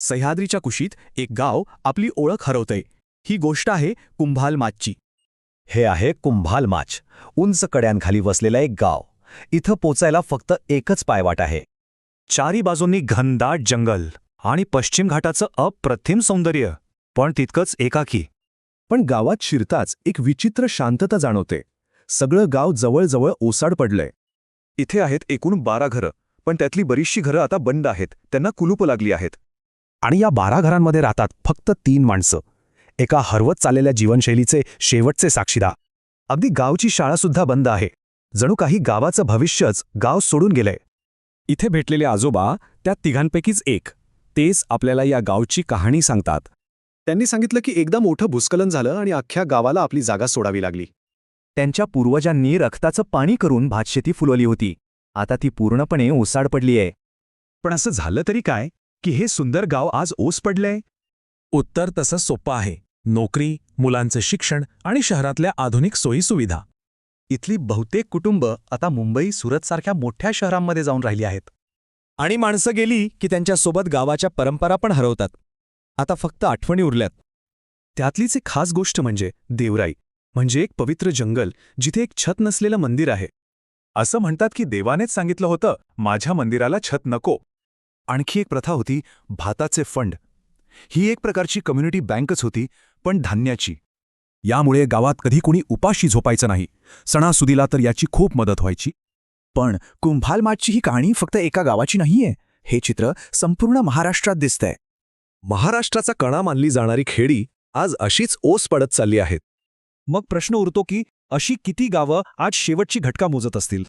सह्याद्रीच्या कुशीत एक गाव आपली ओळख हरवतंय. ही गोष्ट आहे कुंभाल माचची हे आहे कुंभाल माच उंच कड्यांखाली वसलेलं एक गाव. इथं पोचायला फक्त एकच पायवाट आहे. चारी बाजूंनी घनदाट जंगल आणि पश्चिम घाटाचं अप्रतिम सौंदर्य पण तितकंच एकाकी. पण गावात शिरताच एक विचित्र शांतता जाणवते. सगळं गाव जवळजवळ ओसाड पडलंय. इथे आहेत एकूण बारा घरं पण त्यातली बरीचशी घरं आता बंद आहेत त्यांना कुलूप लागली आहेत. आणि या बारा घरांमध्ये राहतात फक्त तीन माणसं. एका हरवत चाललेल्या जीवनशैलीचे शेवटचे साक्षीदार. अगदी गावची शाळासुद्धा बंद आहे. जणू काही गावाचं भविष्यच गाव सोडून गेलंय. इथे भेटलेले आजोबा त्या तिघांपैकीच एक. तेच आपल्याला या गावची कहाणी सांगतात. त्यांनी सांगितलं की एकदा मोठं भूस्खलन झालं आणि अख्ख्या गावाला आपली जागा सोडावी लागली. त्यांच्या पूर्वजांनी रक्ताचं पाणी करून भातशेती फुलवली होती. आता ती पूर्णपणे ओसाड पडलीय. पण असं झालं तरी काय? की हे सुंदर गाव आज ओस पडलंय? उत्तर तसं सोपं आहे. नोकरी मुलांचं शिक्षण आणि शहरातल्या आधुनिक सोयीसुविधा. इथली बहुतेक कुटुंब आता मुंबई सुरतसारख्या मोठ्या शहरांमध्ये जाऊन राहिली आहेत. आणि माणसं गेली की त्यांच्यासोबत गावाच्या परंपरा पण हरवतात. आता फक्त आठवणी उरल्यात. त्यातलीच एक खास गोष्ट म्हणजे देवराई. म्हणजे एक पवित्र जंगल जिथे एक छत नसलेलं मंदिर आहे. असं म्हणतात की देवानेच सांगितलं होतं माझ्या मंदिराला छत नको. आणखी एक प्रथा होती भाताचे फंड. ही एक प्रकारची कम्युनिटी बँकच होती पण धान्याची. यामुळे गावात कधी कुणी उपाशी झोपायचं नाही. सणासुदीला तर याची खूप मदत व्हायची. पण कुंभालमागची ही कहाणी फक्त एका गावाची नाहीये. हे चित्र संपूर्ण महाराष्ट्रात दिसतंय. महाराष्ट्राचा कणा मानली जाणारी खेडी आज अशीच ओस पडत चालली आहेत. मग प्रश्न उरतो की अशी किती गावं आज शेवटची घटका मोजत असतील?